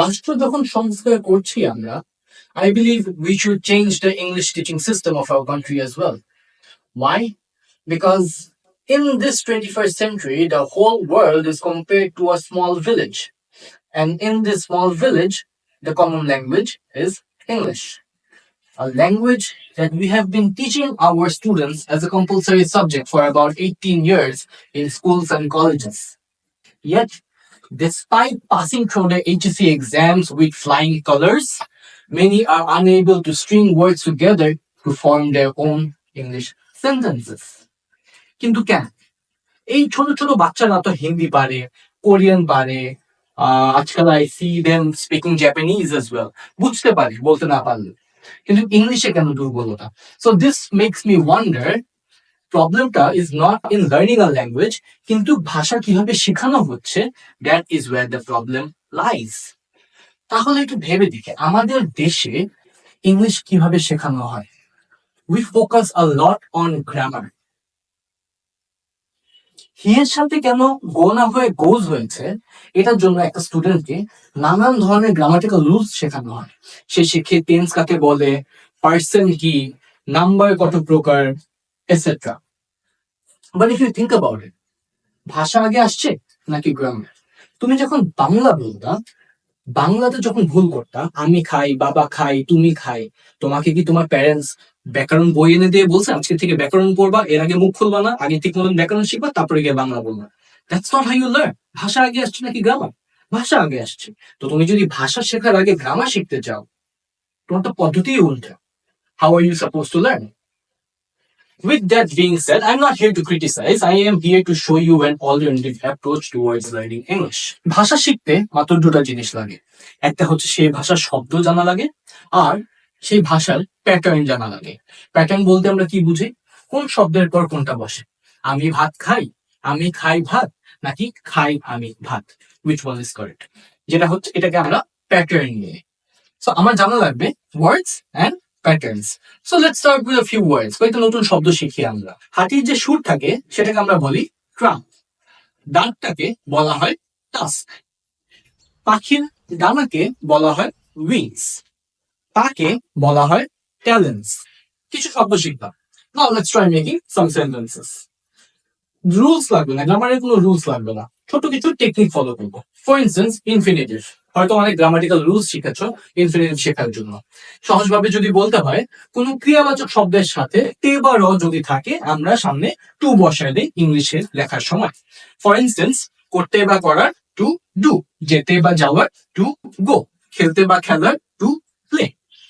রাষ্ট্র যখন সংস্কার করছি আমরা I believe we should change the English teaching system of our country as well. Why? Because in this 21st century, the whole world is compared to a small village. And in this small village, the common language is English. A language that we have been teaching our students as a compulsory subject for about 18 years in schools and colleges. Yet, despite passing through the HSC exams with flying colors, many are unable to string words together to form their own English sentences. কিন্তু কেন এই ছোট ছোট বাচ্চারা তো হিন্দি পারে Korean পারে আজকাল I see them speaking Japanese as well বুঝতে পারে বলতে না পারলে কিন্তু ইংলিশে কেন দুর্বলতা so this makes me wonder প্রবলেমটা is not in learning a language কিন্তু ভাষা কীভাবে শেখানো হচ্ছে that is where the problem lies তাহলে একটু ভেবে দেখে, আমাদের দেশে ইংলিশ কীভাবে শেখানো হয়? We focus a lot on grammar here সাথে কেন গো না হয়ে গোজ হয়েছে, এটার জন্য একটা স্টুডেন্টকে নানান ধরনের গ্রামাটিক্যাল রুলস শেখানো হয়। সে শেখে টেন্স কাকে বলে পার্সন কি নাম্বার কত প্রকার etcetera but if you think about it ভাষা আগে আসছে নাকি গ্রামার? তুমি যখন বাংলা বলতা, বাংলাতে যখন ভুল করতা, আমি খাই, বাবা খাই, তুমি খাই, তোমাকে কি তোমার প্যারেন্টস ব্যাকরণ বই এনে দিয়ে বলছে? আজকে থেকে ব্যাকরণ পড়বা, এর আগে মুখ খুলবা না, আগে ঠিক মতন ব্যাকরণ শিখবা, তারপরে গিয়ে বাংলা বলবা। That's not how you learn ভাষা আগে আসছে নাকি গ্রামার? ভাষা আগে আসছে। তো তুমি যদি ভাষা শেখার আগে গ্রামার শিখতে চাও, তোমার তো পদ্ধতি উল্টা। How are you suppose to learn With that being said, I'm not here to criticize. I am here to show you an alternative approach towards learning English. ভাষা শিখতে মাত্র দুটা জিনিস লাগে। একটা হচ্ছে সেই ভাষার শব্দ জানা লাগে আর সেই ভাষার প্যাটার্ন জানা লাগে। প্যাটার্ন বলতে আমরা কি বুঝি? কোন শব্দের পর কোনটা বসে? আমি ভাত খাই আমি খাই ভাত নাকি খাই আমি ভাত? উইচ ওয়ান ইজ কারেক্ট যেটা হচ্ছে এটাকে আমরা প্যাটার্ন নিয়ে। সো আমার জানা লাগবে words and patterns so let's start with a few words কয়েকটা নতুন শব্দ শিখি আমরা। হাতির যে সুর থাকে, সেটাকে আমরা বলি ট্রাম্প দাঁতটাকে বলা হয় টাস্ক। পাখির ডানাকে বলা হয় উইংস। পাকে বলা হয় ট্যালেন্টস। কিছু শব্দ শিখলাম now let's try making some sentences rules লাগবে না গ্রামারের কোনো রুলস লাগবে না। ছোট কিছু টেকনিক ফলো করব। ফর ইনস্টেন্স ইনফিনিটিভ হয়তো অনেক গ্রামাটিক্যাল রুলস শিখেছ ইনফিনিটিভ শেখার জন্য। সহজভাবে যদি বলতে হয়, কোন ক্রিয়াবাচক শব্দের সাথে তে বা র যদি থাকে, আমরা সামনে টু বসায় দিই ইংলিশে লেখার সময়। ফর ইনস্টেন্স করতে বা করার টু ডু যেতে বা যাওয়ার টু গো খেলতে বা খেলার টু প্লে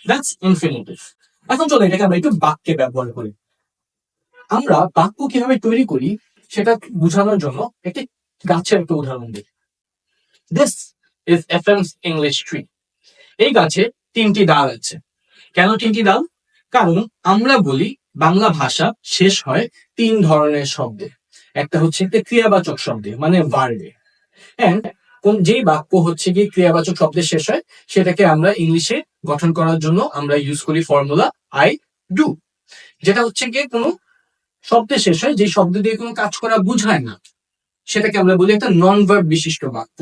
দ্যাটস ইনফিনিটিভ এখন চলো এটাকে আমরা একটু বাক্যে ব্যবহার করি। আমরা বাক্য কীভাবে তৈরি করি, সেটা বোঝানোর জন্য একটি গাছের একটা উদাহরণ দিই। This is F M's English tree এই গাছে তিনটি ডাল আছে। কেন তিনটি ডাল? কারণ আমরা বলি বাংলা ভাষা শেষ হয় তিন ধরনের শব্দে। একটা হচ্ছে একটা ক্রিয়াবাচক শব্দে মানে ভার্বে এন্ড কোন যেই বাক্য হচ্ছে কি ক্রিয়াবাচক শব্দে শেষ হয়, সেটাকে আমরা ইংলিশে গঠন করার জন্য আমরা ইউজ করি ফর্মুলা আই ডু যেটা হচ্ছে গিয়ে কোনো শব্দে শেষ হয় যে শব্দ দিয়ে কোনো কাজ করা বোঝায় না। সেটাকে আমরা বলি একটা নন ভার্ব বিশিষ্ট বাক্য।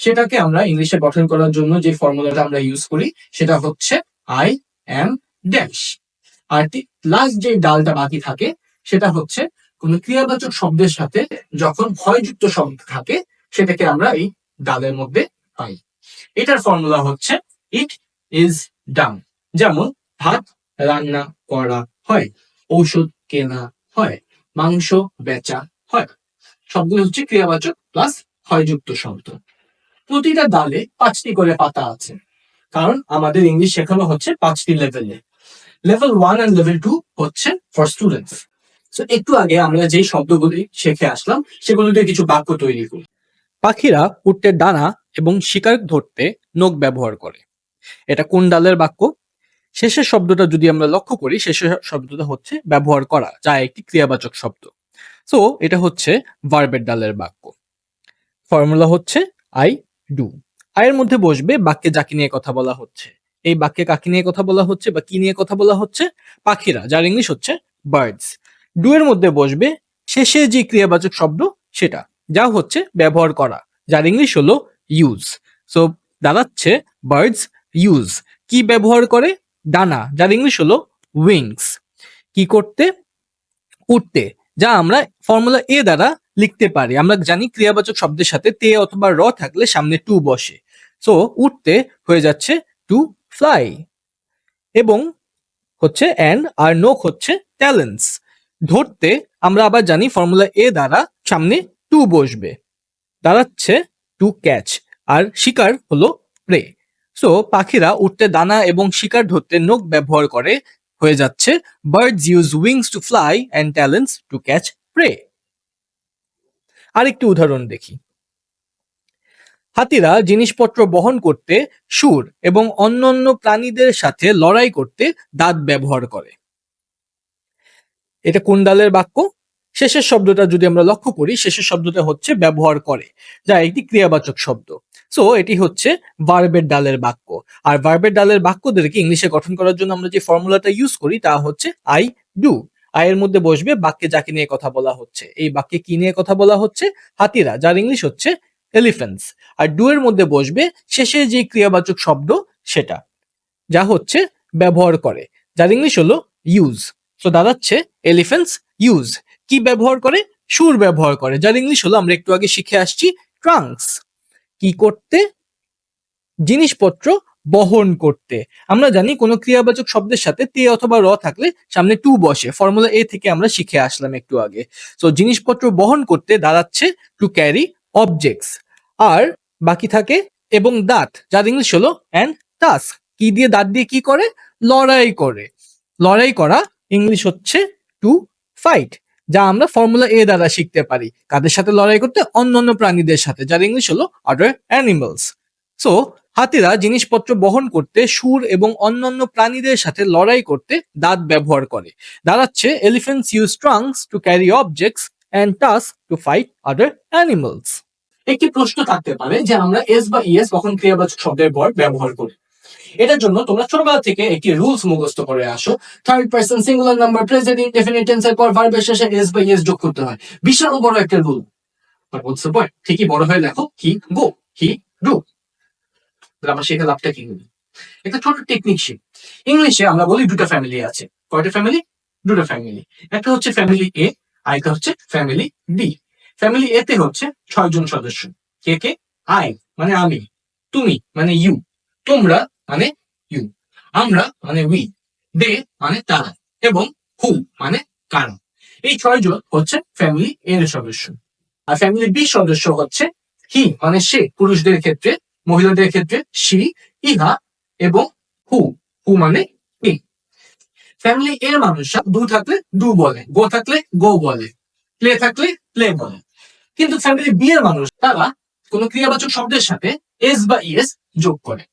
সেটাকে আমরা ইংলিশে গঠন করার জন্য যে ফর্মুলাটা আমরা ইউজ করি, সেটা হচ্ছে আই এম ড্যাশ আর লাস্ট যে ডালটা বাকি থাকে, সেটা হচ্ছে কোন ক্রিয়াবাচক শব্দের সাথে যখন ভয়যুক্ত শব্দ থাকে, সেটাকে আমরা এই ডালের মধ্যে পাই। এটার ফর্মুলা হচ্ছে ইট ইজ ডান যেমন, ভাত রান্না করা হয়, ঔষধ কেনা হয়, মাংস বেচা হয়। সবগুলো হচ্ছে ক্রিয়াবাচক প্লাস হয়যুক্ত শব্দ। প্রতিটা ডালে পাঁচটি করে পাতা আছে। কারণ আমাদের ইংলিশ শেখানো হচ্ছে পাঁচটি লেভেলে level one and level two হচ্ছে ফর স্টুডেন্টস তো একটু আগে আমরা যেই শব্দগুলি শিখে আসলাম সেগুলো দিয়ে কিছু বাক্য তৈরি করি। পাখিরা উঠতে ডানা এবং শিকার ধরতে নখ ব্যবহার করে। এটা কোন ডালের বাক্য? শেষের শব্দটা যদি আমরা লক্ষ্য করি, শেষের শব্দটা হচ্ছে ব্যবহার করা, যা একটি ক্রিয়াবাচক শব্দ। সো এটা হচ্ছে ভার্বের ডালের বাক্য। ফর্মুলা হচ্ছে আই ডু আয়ের মধ্যে বসবে বাক্যে যাকে নিয়ে কথা বলা হচ্ছে। এই বাক্যে কাকে নিয়ে কথা বলা হচ্ছে বা কি নিয়ে কথা বলা হচ্ছে? পাখিরা, যার ইংলিশ হচ্ছে বার্ডস ডু এর মধ্যে বসবে শেষে যে ক্রিয়াবাচক শব্দ সেটা, যা হচ্ছে ব্যবহার করা, যার ইংলিশ হলো ইউজ সো দাঁড়াচ্ছে বার্ডস ইউজ কি ব্যবহার করে? ডানা, যার ইংলিশ হলো উইংস কি করতে? উঠতে, যা আমরা ফর্মুলা এ দ্বারা লিখতে পারি। আমরা জানি ক্রিয়াবাচক শব্দের সাথে তে অথবা র থাকলে সামনে টু বসে। সো উঠতে হয়ে যাচ্ছে টু ফ্লাই এবং হচ্ছে অ্যান্ড আর নোক হচ্ছে ট্যালেন্টস ধরতে আমরা আবার জানি ফর্মুলা এ দ্বারা সামনে টু বসবে। দাঁড়াচ্ছে টু ক্যাচ আর শিকার হলো প্রে সো পাখিরা উঠতে দানা এবং শিকার ধরতে নখ ব্যবহার করে। হয়ে যাচ্ছে birds use wings to fly and talons to catch prey আরেকটি উদাহরণ দেখি। হাতিরা জিনিসপত্র বহন করতে সুর এবং অন্যান্য প্রাণীদের সাথে লড়াই করতে দাঁত ব্যবহার করে। এটা কোন ডালের বাক্য? শেষের শব্দটা যদি আমরা লক্ষ্য করি, শেষের শব্দটা হচ্ছে ব্যবহার করে, যা একটি ক্রিয়াবাচক শব্দ। সো এটি হচ্ছে ভার্বের ডালের বাক্য। আর ভার্বের ডালের বাক্যদেরকে ইংলিশে গঠন করার জন্য আমরা যে ফর্মুলাটা ইউজ করি, তা হচ্ছে আই ডু আয়ের মধ্যে বসবে, বাক্যে যাকে নিয়ে কথা বলা হচ্ছে। এই বাক্যে কি নিয়ে কথা বলা হচ্ছে? হাতিরা, যার ইংলিশ হচ্ছে এলিফেন্টস আর ডু এর মধ্যে বসবে, শেষে যে ক্রিয়াবাচক শব্দ সেটা। যা হচ্ছে ব্যবহার করে। যার ইংলিশ হলো ইউজ তো দাঁড়াচ্ছে এলিফেন্টস ইউজ কি ব্যবহার করে? সুর ব্যবহার করে। যার ইংলিশ হলো, আমরা একটু আগে শিখে আসছি ট্রাঙ্কস কি করতে? জিনিসপত্র বহন করতে। আমরা জানি কোনো ক্রিয়াবাচক শব্দের সাথে তে অথবা র থাকলে সামনে টু বসে। ফর্মুলা এ থেকে আমরা শিখে আসলাম একটু আগে। তো জিনিসপত্র বহন করতে দাঁড়াচ্ছে টু ক্যারি অবজেক্টস আর বাকি থাকে এবং দাঁত যার ইংলিশ হলো অ্যান্ড টাস্ক কি দিয়ে দাঁত দিয়ে কি করে? লড়াই করে। লড়াই করা ইংলিশ হচ্ছে টু ফাইট যা আমরা ফর্মুলা এ দ্বারা শিখতে পারি। কাদের সাথে লড়াই করতে? অন্যান্য প্রাণীদের সাথে, যার ইংলিশ হলো আদার অ্যানিমালস সো হাতিরা জিনিসপত্র বহন করতে, সুর এবং অন্যান্য প্রাণীদের সাথে লড়াই করতে দাঁত ব্যবহার করে। দাঁড়াচ্ছে elephants use trunks to carry objects and tusks to fight other animals একটি প্রশ্ন থাকতে পারে যে আমরা এস বা ইএস কখন ক্রিয়াবাচক শব্দের পর ব্যবহার করি। এটার জন্য তোমরা ছোটবেলা থেকে একটি রুলস মুখস্থ করে আসো। Third person singular number present indefinite টেন্সের পর ভার্বের শেষে এস বা ইএস যোগ করতে হয়। বিশাল বড় একটা rule but what's the point ঠিকই বড় হয়ে লেখো হি গো হি ডু গ্রামার শিখে লাভটা কি হলো একটা ছোট টেকনিক শিখ। ইংলিশে আমরা বলি দুটো ফ্যামিলি আছে। কয়টা ফ্যামিলি দুটো ফ্যামিলি একটা হচ্ছে ফ্যামিলি এ আর একটা হচ্ছে ফ্যামিলি বি ফ্যামিলি এ তে হচ্ছে ছয় জন সদস্য। কে কে? আই মানে আমি। তুমি মানে ইউ তোমরা মানে ইউ আমরা মানে উই দে মানে তারা। এবং হু মানে কারা। এই ছয় জন হচ্ছে ফ্যামিলি এর সদস্য। আর ফ্যামিলি বি সদস্য হচ্ছে হি মানে সে, পুরুষদের ক্ষেত্রে মহিলাদের ক্ষেত্রে সি ইহা এবং হু হু মানে ই ফ্যামিলি এর মানুষরা ডু থাকলে দু বলে গো থাকলে গো বলে প্লে থাকলে প্লে বলে। কিন্তু ফ্যামিলি বি এর মানুষ, তারা কোন ক্রিয়াবাচক শব্দের সাথে এস বা ইএস যোগ করে।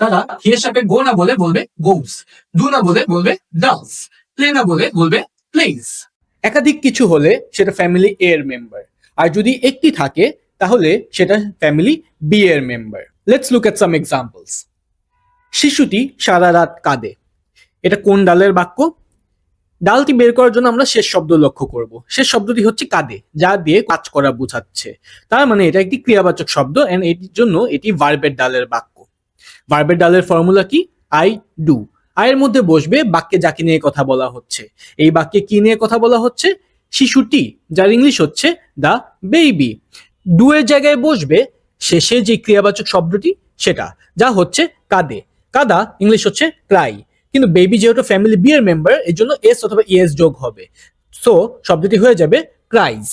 তারা হি এর সাথে গো না বলে বলবে গোস ডু না বলে বলবে ডান্স প্লে না বলে বলবে প্লেস একাধিক কিছু হলে সেটা ফ্যামিলি এর মেম্বার আর যদি একটি থাকে তাহলে সেটা ফ্যামিলি বি এর member let's look at some examples শিশুটি সারা রাত কাঁদে। এটা কোন ডালের বাক্য? ডালটি বের করার জন্য আমরা শেষ শব্দ লক্ষ্য করব। শেষ শব্দটি হচ্ছে কাঁদে, যা দিয়ে কাজ করা বোঝাচ্ছে। তার মানে এটা একটি ক্রিয়াবাচক শব্দ এন্ড এটির জন্য এটি ভার্বের ডালের বাক্য। ভার্বের ডালের ফর্মুলা কি? আই ডু আয়ের মধ্যে বসবে বাক্যে যাকে নিয়ে কথা বলা হচ্ছে। এই বাক্যে কি নিয়ে কথা বলা হচ্ছে? শিশুটি, যার ইংলিশ হচ্ছে দ্য বেবি ডু এর জায়গায় বসবে শেষে যে ক্রিয়াবাচক শব্দটি, সেটা, যা হচ্ছে কাঁদে কাদা ইংলিশ হচ্ছে ক্রাই কিন্তু বেবি যেহেতু ফ্যামিলি বিয়ের মেম্বার এর জন্য এস অথবা ইএস যোগ হবে। সো শব্দটি হয়ে যাবে ক্রাইজ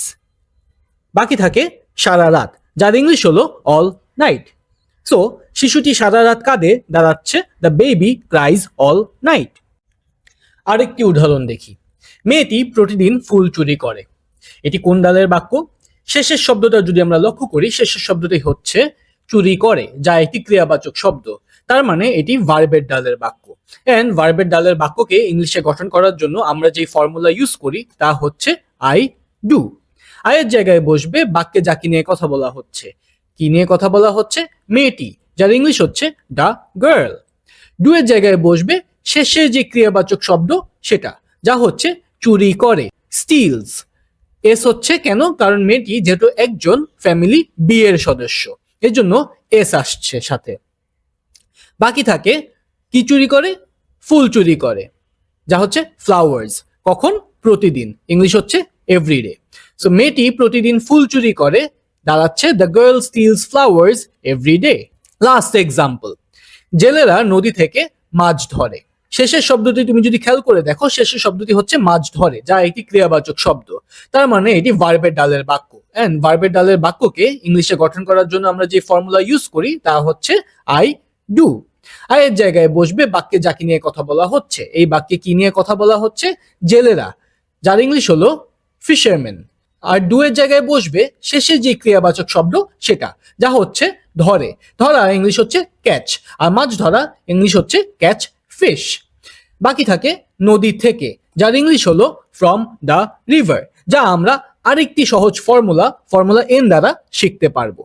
বাকি থাকে সারা রাত। যার ইংলিশ হলো অল নাইট সো শিশুটি সারা রাত কাঁদে দাঁড়াচ্ছে the baby cries all night আরেকটি উদাহরণ দেখি। মেয়েটি প্রতিদিন ফুল চুরি করে। এটি কোন ডালের বাক্য? শেষের শব্দটা যদি আমরা লক্ষ্য করি, শেষের শব্দটি হচ্ছে চুরি করে, যা একটি ক্রিয়াবাচক শব্দ। তার মানে এটি ভার্বের ডালের বাক্য। এন্ড ভার্বের ডালের বাক্যকে ইংলিশে গঠন করার জন্য আমরা যে ফর্মুলা ইউজ করি, তা হচ্ছে আই ডু আয়ের জায়গায় বসবে, বাক্যে যাকে নিয়ে কথা বলা হচ্ছে। কি নিয়ে কথা বলা হচ্ছে? মেয়েটি, যার ইংলিশ হচ্ছে দ্য গার্ল ডু এর জায়গায় বসবে, শেষে যে ক্রিয়াবাচক শব্দ, সেটা, যা হচ্ছে চুরি করে স্টিলস এস হচ্ছে কেন? কারণ মেয়েটি যেহেতু একজন ফ্যামিলি বি এর সদস্য। এর জন্য এস আসছে সাথে। বাকি থাকে, কি চুরি করে? ফুল চুরি করে। যা হচ্ছে ফ্লাওয়ার্স কখন? প্রতিদিন। ইংলিশ হচ্ছে এভরিডে সো মেয়েটি প্রতিদিন ফুল চুরি করে, দাঁড়াচ্ছে the girl steals flowers everyday last example জেলেরা নদী থেকে মাছ ধরে। শেষের শব্দটি তুমি যদি খেয়াল করে দেখো, শেষের শব্দটি হচ্ছে মাছ ধরে, যা একটি ক্রিয়াবাচক শব্দ। তার মানে এটি ভার্বের ডালের বাক্য। এন্ড ভার্বের ডালের বাক্যকে ইংলিশে গঠন করার জন্য আমরা যে ফর্মুলা ইউজ করি, তা হচ্ছে আই ডু আয়ের জায়গায় বসবে বাক্যে যাকে নিয়ে কথা বলা হচ্ছে। এই বাক্যে কি নিয়ে কথা বলা হচ্ছে? জেলেরা, যার ইংলিশ হলো ফিশারম্যান আর ডু এর জায়গায় বসবে শেষে যে ক্রিয়াবাচক শব্দ, সেটা, যা হচ্ছে ধরে। ধরা, ইংলিশ হচ্ছে ক্যাচ আর মাছ ধরা, ইংলিশ হচ্ছে ক্যাচ ফিশ বাকি থাকে নদী থেকে, যার ইংলিশ হলো ফ্রম দ্য রিভার যা আমরা আরেকটি সহজ ফর্মুলা ফর্মুলা এন দ্বারা শিখতে পারব।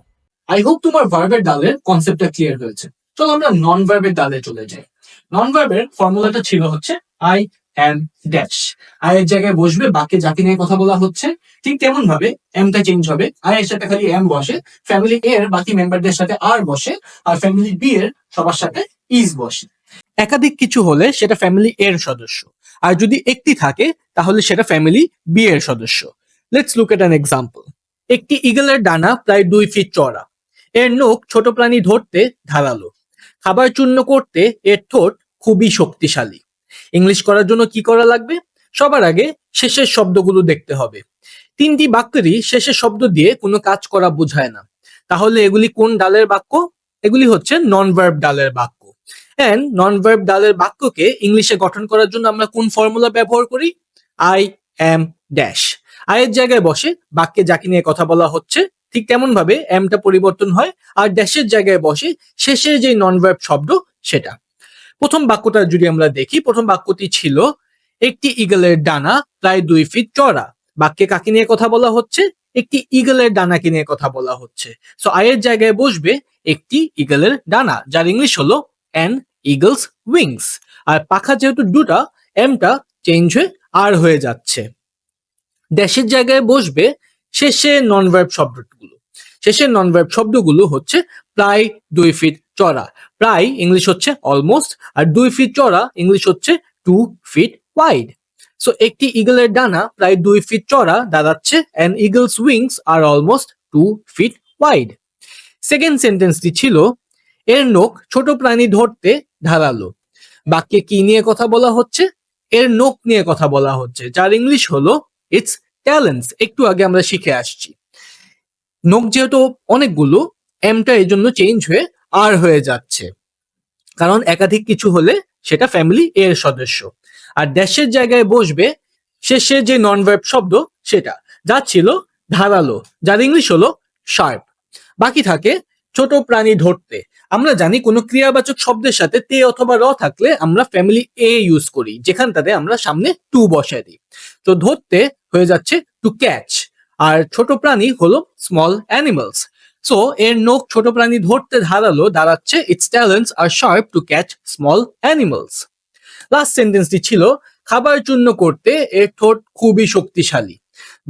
আই হোপ তোমার ভার্বের ডালের কনসেপ্টটা ক্লিয়ার হয়েছে। চলো আমরা নন ভার্বের ডালে চলে যাই। নন ভার্বের ফর্মুলাটা ছিল হচ্ছে আই এম ড্যাশ আই এর জায়গায় বসবে, বাকি যাকে নিয়ে কথা বলা হচ্ছে, ঠিক তেমন ভাবে এমটা চেঞ্জ হবে। আই এর সাথে খালি এম বসে ফ্যামিলি এ এর বাকি মেম্বারদের সাথে আর বসে, আর ফ্যামিলি বি এর সবার সাথে ইজ বসে। একাধিক কিছু হলে সেটা ফ্যামিলি এর সদস্য। আর যদি একটি থাকে, তাহলে সেটা ফ্যামিলি বি এর সদস্য। Let's look at an example একটি ইগলের ডানা প্রায় দুই ফিট চড়া এর নখ ছোট প্রাণী ধরতে ধারালো। খাবার চূর্ণ করতে এর ঠোঁট খুবই শক্তিশালী। ইংলিশ করার জন্য কি করা লাগবে? সবার আগে শেষের শব্দগুলো দেখতে হবে। তিনটি বাক্যেরই শেষের শব্দ দিয়ে কোনো কাজ করা বোঝায় না। তাহলে এগুলি কোন ডালের বাক্য? এগুলি হচ্ছে নন ভার্ব ডালের বাক্য। এন্ড নন ভার্ব ডালের বাক্যকে ইংলিশে গঠন করার জন্য আমরা কোন ফর্মুলা ব্যবহার করি? আই এম ড্যাশ আয়ের জায়গায় বসে বাক্যে যাকে নিয়ে কথা বলা হচ্ছে, ঠিক তেমন ভাবে এমটা পরিবর্তন হয়, আর ড্যাশের জায়গায় বসে শেষে যে নন ভার্ব শব্দ সেটা। প্রথম বাক্যটা যদি আমরা দেখি, প্রথম বাক্যটি ছিল, একটি ইগলের ডানা প্রায় দুই ফিট চড়া বাক্যে কাকে নিয়ে কথা বলা হচ্ছে? একটি ইগলের ডানাকে নিয়ে কথা বলা হচ্ছে। সো আয়ের জায়গায় বসবে, একটি ইগলের ডানা। যার ইংলিশ হলো অ্যান ইগলস উইংস আর পাখা যেহেতু দুটা এমটা চেঞ্জ হয়ে আর হয়ে যাচ্ছে। ড্যাশের জায়গায় বসবে শেষে নন ভার্ব শব্দগুলো। শেষের নন ভার্ব শব্দগুলো হচ্ছে প্রায় দুই ফিট চড়া প্রায় ইংলিশ হচ্ছে অলমোস্ট আর দুই ফিট চড়া ইংলিশ হচ্ছে টু ফিট ওয়াইড সো একটি ইগলের ডানা প্রায় দুই ফিট চড়া দাঁড়াচ্ছে and eagles wings are almost two feet wide second সেন্টেন্সটি ছিল এর নখ ছোট প্রাণী ধরতে ধারালো। বাক্যে কি নিয়ে কথা বলা হচ্ছে? এর নখ নিয়ে কথা বলা হচ্ছে, যার ইংলিশ হলো ইটস ট্যালেন্টস একটু আগে আমরা শিখে আসছি। নখ যেহেতু অনেকগুলো এমটা এই জন্য চেঞ্জ হয়ে আর হয়ে যাচ্ছে। কারণ একাধিক কিছু হলে সেটা ফ্যামিলি এর সদস্য। আর ড্যাশের জায়গায় বসবে, শেষে যে নন ভার্ব শব্দ সেটা, যা ছিল ধারালো, যার ইংলিশ হলো শার্প বাকি থাকে, ছোট প্রাণী ধরতে আমরা জানি কোনো ক্রিয়াবাচক শব্দের সাথে তে অথবা র থাকলে আমরা ফ্যামিলি এ ইউজ করি, যেখানটাতে আমরা সামনে টু বসাই দিই। তো ধরতে হয়ে যাচ্ছে টু ক্যাচ আর ছোট প্রাণী হলো স্মল অ্যানিমালস সো এর নখ ছোট প্রাণী ধরতে ধারালো দাঁড়াচ্ছে its talons are sharp to catch small animals last সেন্টেন্সটি ছিল, খাবার চূর্ণ করতে এর ঠোঁট খুবই শক্তিশালী।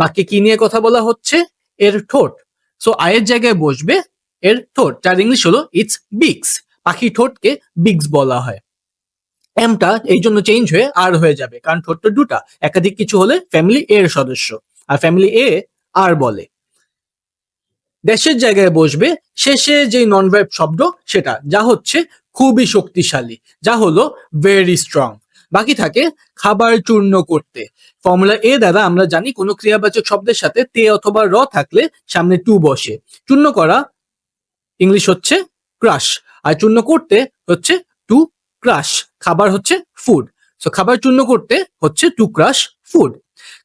বাকি কি নিয়ে কথা বলা হচ্ছে? এর ঠোঁট। সো আয়ের জায়গায় বসবে এর ঠোঁট, যার ইংলিশ হলো ইটস বিক্স পাখি ঠোঁটকে বিক্স বলা হয়। এমটা এই জন্য চেঞ্জ হয়ে আর হয়ে যাবে, কারণ ঠোঁটটা দুটা। একাধিক কিছু হলে ফ্যামিলি এ এর সদস্য, আর ফ্যামিলি এ আর বলে। দেশের জায়গায় বসবে, শেষে যে নন ভার্ব শব্দ সেটা, যা হচ্ছে খুবই শক্তিশালী, যা হলো ভেরি স্ট্রং বাকি থাকে খাবার চূর্ণ করতে। ফর্মুলা এ দ্বারা আমরা জানি কোনো ক্রিয়াবাচক শব্দের সাথে তে অথবা র থাকলে সামনে টু বসে। চূর্ণ করা ইংলিশ হচ্ছে ক্রাশ আর চূর্ণ করতে হচ্ছে টু ক্রাশ খাবার হচ্ছে ফুড সো খাবার চূর্ণ করতে হচ্ছে টু ক্রাশ ফুড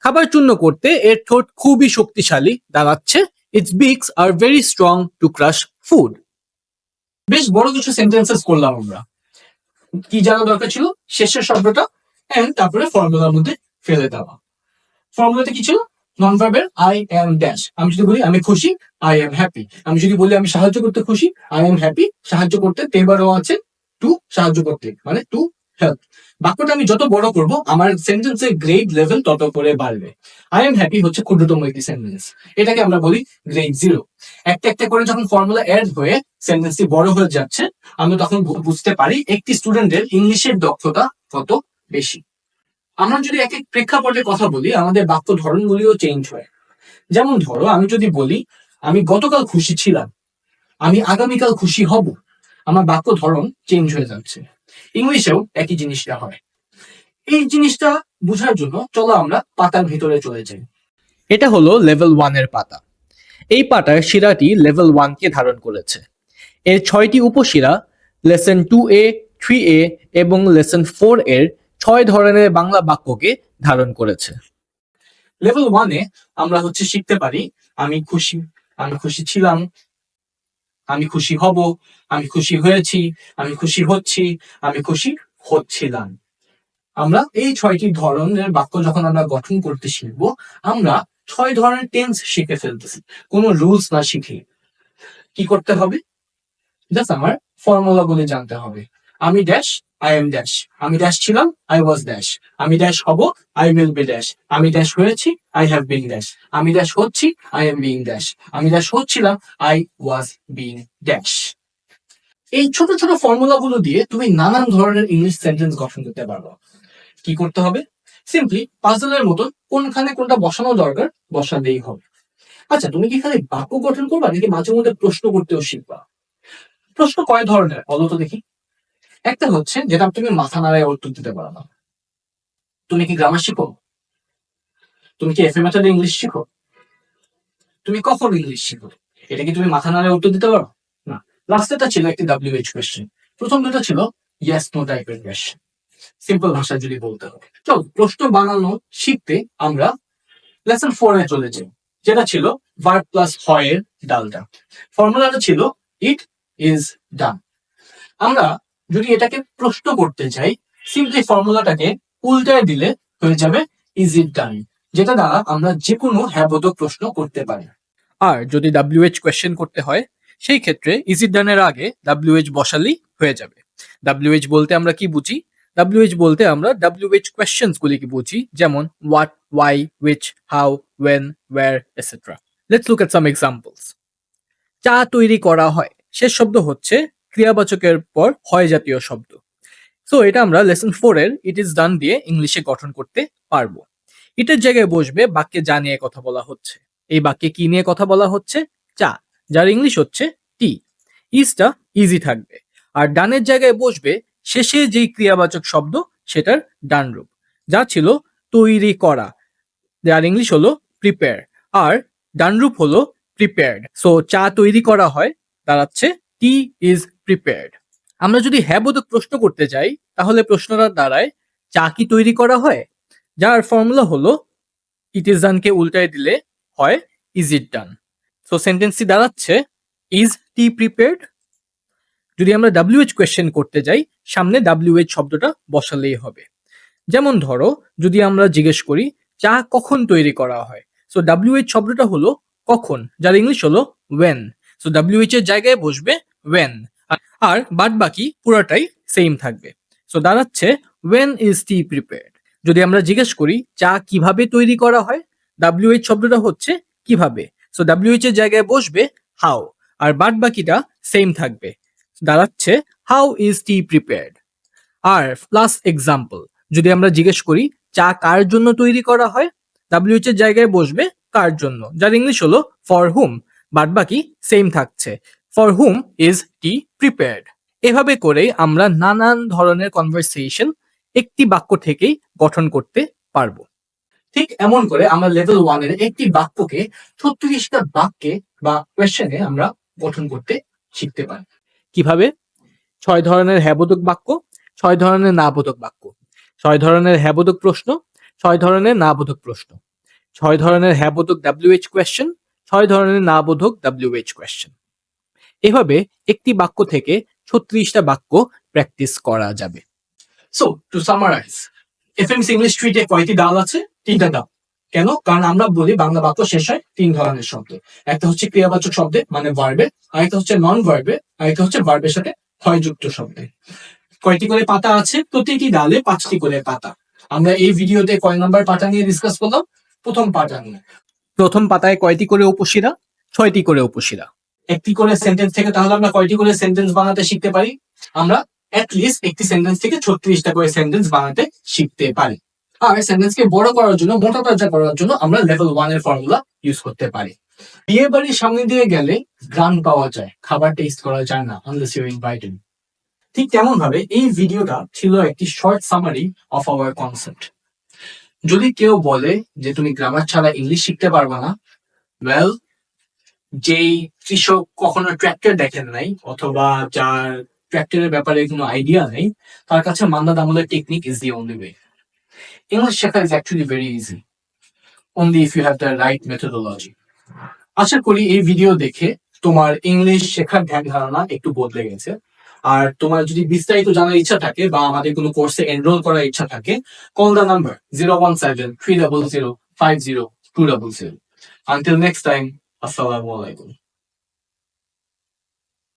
খাবার চূর্ণ করতে এর ঠোঁট খুবই শক্তিশালী, দাঁড়াচ্ছে its beaks are very strong to crush food বেশ বড় কিছু সেন্টেন্সেস করলাম আমরা। কি জানা দরকার ছিল? শেষের শব্দটা তারপরে ফর্মুলার মধ্যে ফেলে দেওয়া। ফর্মুলাতে কি ছিল? নন ভার্বের আই এম ড্যাশ আমি যদি বলি, আমি খুশি আই এম হ্যাপি আমি যদি বলি, আমি সাহায্য করতে খুশি আই এম হ্যাপি সাহায্য করতে তেবারও আছে টু সাহায্য করতে মানে টু হেল্প বাক্যটা আমি যত বড় করব, আমার সেন্টেন্সের গ্রেড লেভেল তত করে বাড়বে। আই এম হ্যাপি হচ্ছে ক্ষুদ্রতম একটি সেন্টেন্স এটাকে আমরা বলি গ্রেড জিরো একটা একটা করে যখন ফর্মুলা অ্যাড হয়ে সেন্টেন্সটি বড় হয়ে যাচ্ছে আমি তখন বুঝতে পারি একটি স্টুডেন্টের ইংলিশের দক্ষতা কত বেশি। আমরা যদি এক এক প্রেক্ষাপটের কথা বলি, আমাদের বাক্য ধরনগুলিও চেঞ্জ হয়। যেমন ধরো, আমি যদি বলি, আমি গতকাল খুশি ছিলাম, আমি আগামীকাল খুশি হব, আমার বাক্য ধরন চেঞ্জ হয়ে যাচ্ছে। ইংলিশেও একই জিনিসটা হয়। এই জিনিসটা বোঝার জন্য চলো আমরা পাতার ভিতরে চলে যাই। এটা হলো লেভেল ওয়ানের পাতা। এই পাতার শিরাটি লেভেল ওয়ানকে ধারণ করেছে। এর ছয়টি উপশিরা lesson two A three A এবং লেসন ফোর এর ছয় ধরনের বাংলা বাক্যকে ধারণ করেছে। লেভেল ওয়ানে আমরা হচ্ছে শিখতে পারি, আমি খুশি আমি খুশি ছিলাম, আমি খুশি হব, আমি খুশি হয়েছি, আমি খুশি হচ্ছি, আমি খুশি হচ্ছিলাম। আমরা এই ছয়টি ধরনের বাক্য যখন আমরা গঠন করতে শিখব, আমরা ছয় ধরনের টেন্স শিখে ফেলতেছি, কোনো রুলস না শিখে। কি করতে হবে? জাস্ট আমার ফর্মুলা গুলি জানতে হবে। আমি ড্যাশ আই এম ড্যাশ আমি ড্যাশ ছিলাম আই ওয়াজ ড্যাশ আমি ড্যাশ হব আই উইল বি ড্যাশ আমি ড্যাশ হয়েছি আই হ্যাভ বিন ড্যাশ আমি ড্যাশ হচ্ছি আই এম বিং ড্যাশ আমি ড্যাশ হচ্ছিলাম আই ওয়াজ বিং ড্যাশ এই ছোট ছোট ফর্মুলা গুলো দিয়ে তুমি নানান ধরনের ইংলিশ সেন্টেন্স গঠন করতে পারবে কি করতে হবে? সিম্পলি পাজলের মতো কোনখানে কোনটা বসানো দরকার, বসালেই হবে। আচ্ছা তুমি কি খালি বাক্য গঠন করবা নাকি মাঝে মধ্যে প্রশ্ন করতেও শিখবা? প্রশ্ন কয় ধরনের? বলো দেখি। একটা হচ্ছে যেটা তুমি মাথা নাড়ায় উত্তর দিতে পারো না। তুমি কি গ্রামার শিখো? তুমি কি এফএ মেথডে ইংলিশ শিখো? তুমি কখন ইংলিশ শিখো? এটা কি তুমি মাথা নাড়ায় উত্তর দিতে পারো? না। লাস্টেরটা ছিল একটি ডাব্লিউ এইচ কোয়েশ্চেন প্রথম দুটো ছিল ইয়েস নো টাইপের কোয়েশ্চেন সিম্পল ভাষায় যদি বলতে হবে চল, প্রশ্ন বানানো শিখতে আমরা লেসন ফোর চলে যাই, যেটা ছিল ভার্ব প্লাস হয় হয়ের ডালটা। ফর্মুলাটা ছিল ইট ইজ ডান আমরা যদি এটাকে প্রশ্ন করতে চাই সিম্পলি ফর্মুলাটাকে উল্টায় দিলে হয়ে যাবে ইজ ডান যেটা দ্বারা আমরা যে কোনো হ্যাবোধক প্রশ্ন করতে পারি। আর যদি ডাব্লিউএইচ কোয়েশ্চেন করতে হয়, সেই ক্ষেত্রে ইজি ডানের আগে ডাব্লিউএইচ বসালেই হয়ে যাবে। ডাব্লিউএইচ বলতে আমরা কি বুঝি? ডাব্লিউএইচ বলতে আমরা ডাব্লিউএইচ কোয়েশ্চেন্স গুলিকে বুঝি, যেমন what why which how when where etcetera let's look at some examples চা তৈরি করা হয়। শেষ শব্দ হচ্ছে ক্রিয়াবাচকের পর হয় জাতীয় শব্দ। সো এটা আমরা লেসন ফোর এর ইট ইজ ডান দিয়ে ইংলিশে গঠন করতে পারব। এটার জায়গায় বসবে বাক্যে যা নিয়ে কথা বলা হচ্ছে। এই বাক্যে কি নিয়ে কথা বলা হচ্ছে? চা, যার ইংলিশ হচ্ছে টি ইজটা ইজি থাকবে। আর ডানের জায়গায় বসবে শেষে যেই ক্রিয়াবাচক শব্দ, সেটার ডান রূপ। যা ছিল তৈরি করা। যার ইংলিশ হলো প্রিপেয়ার আর ডান রূপ হলো প্রিপেয়ার্ড সো চা তৈরি করা হয়, দাঁড়াচ্ছে টি ইজ প্রিপেয়ার্ড আমরা যদি হ্যাঁ বোধক প্রশ্ন করতে যাই, তাহলে প্রশ্নটা দাঁড়ায়, চা কি তৈরি করা হয়? যার ফর্মুলা হলো ইট ইজ ডানকে উল্টায় দিলে হয় ইজ ইট ডান সো সেন্টেন্সটি দাঁড়াচ্ছে ইজ টি প্রিপেয়ার্ড যদি আমরা ডাব্লিউএইচ কোয়েশ্চেন করতে যাই, সামনে ডাব্লিউএইচ শব্দটা বসালেই হবে। যেমন ধরো, যদি আমরা জিজ্ঞেস করি, চা কখন তৈরি করা হয়? সো ডাব্লিউএইচ শব্দটা হলো, কখন? যার ইংলিশ হলো ওয়েন সো ডাব্লিউএইচ এর জায়গায় বসবে ওয়েন আর বাদ বাকি পুরাটাই সেম থাকবে। সো দাঁড়াচ্ছে ওয়েন ইজ টি প্রিপেয়ার্ড যদি আমরা জিজ্ঞেস করি, চা কীভাবে তৈরি করা হয়? ডাব্লিউএইচ শব্দটা হচ্ছে কীভাবে? সো ডাব্লিউএইচ এর জায়গায় বসবে হাউ আর বাদ বাকিটা সেম থাকবে। দাঁড়াচ্ছে হাউ ইজ টি প্রিপেয়ার্ড আর প্লাস এক্সাম্পল যদি আমরা জিজ্ঞেস করি, চা কার জন্য তৈরি করা হয়? ডাব্লিউএইচ এর জায়গায় বসবে কার জন্য? যার ইংলিশ হলো ফর হুম বাদ বাকি সেম থাকছে। For whom is tea prepared এভাবে করেই আমরা নানান ধরনের কনভারসেশন একটি বাক্য থেকেই গঠন করতে পারব। ঠিক এমন করে আমরা লেভেল ওয়ানের একটি বাক্যকে ছত্রিশটা বাক্যে বা কোয়েশ্চেনে আমরা গঠন করতে শিখতে পারি। কীভাবে? ছয় ধরনের হ্যাবোধক বাক্য, ছয় ধরনের না বোধক বাক্য, ছয় ধরনের হ্যাবোধক প্রশ্ন, ছয় ধরনের না বোধক প্রশ্ন, ছয় ধরনের হ্যাবোধক ডাব্লিউএইচ কোয়েশ্চেন ছয় ধরনের না বোধক ডাব্লিউএইচ কোয়েশ্চেন এভাবে একটি বাক্য থেকে ছত্রিশটা বাক্য প্র্যাকটিস করা যাবে। So to summarize F M C English ট্রিটে কয়টি ডাল আছে? তিনটা ডাল কেন? কারণ আমরা বলি বাংলা বাক্য শেষ হয় তিন ধরনের শব্দ। একটা হচ্ছে ক্রিয়াবাচক শব্দে মানে ভার্বে আরেকটা হচ্ছে নন ভার্বে আরেকটা হচ্ছে ভার্বের সাথে হয়যুক্ত শব্দে। কয়টি করে পাতা আছে? প্রতিটি ডালে পাঁচটি করে পাতা। আমরা এই ভিডিওতে কয় নাম্বার পাতা নিয়ে ডিসকাস করলাম? প্রথম পাতা নিয়ে। প্রথম পাতায় কয়টি করে উপশিরা? ছয়টি করে উপশিরা। একটি করে সেন্টেন্স থেকে, তাহলে আমরা কয়টি করে সেন্টেন্স বানাতে শিখতে পারি? আমরা লিস্ট একটি সেন্টেন্স থেকে ছত্রিশটা করে সেন্টেন্স বানাতে শিখতে পারি। আর সেন্টেন্সকে বড় করার জন্য, মোটা তাজা করার জন্য আমরা লেভেল ওয়ানের ফর্মুলা ইউজ করতে পারি। বিয়ে বাড়ির সামনে দিয়ে গেলে গ্রাম পাওয়া যায়, খাবার টেস্ট করা যায় না আনলেস ইউ ইনভাইটেড ঠিক তেমন ভাবে এই ভিডিওটা ছিল একটি short summary of our concept যদি কেউ বলে যে তুমি গ্রামার ছাড়া ইংলিশ শিখতে পারবে না ওয়েল যেই কৃষক কখনো ট্র্যাক্টর দেখেন নাই, অথবা যার ট্র্যাক্টরের ব্যাপারে কোনো আইডিয়া নেই, তার কাছে মান্দা দামলের technique is the only way English শেখা is actually very easy only if you have the right methodology আশা করি এই ভিডিও দেখে তোমার ইংলিশ শেখার ধ্যান ধারণা একটু বদলে গেছে। আর তোমার যদি বিস্তারিত জানার ইচ্ছা থাকে বা আমাদের কোনো কোর্সে এনরোল করার ইচ্ছা থাকে call the number zero one seven three double zero five zero two double zero until next time আসসালামু আলাইকুম।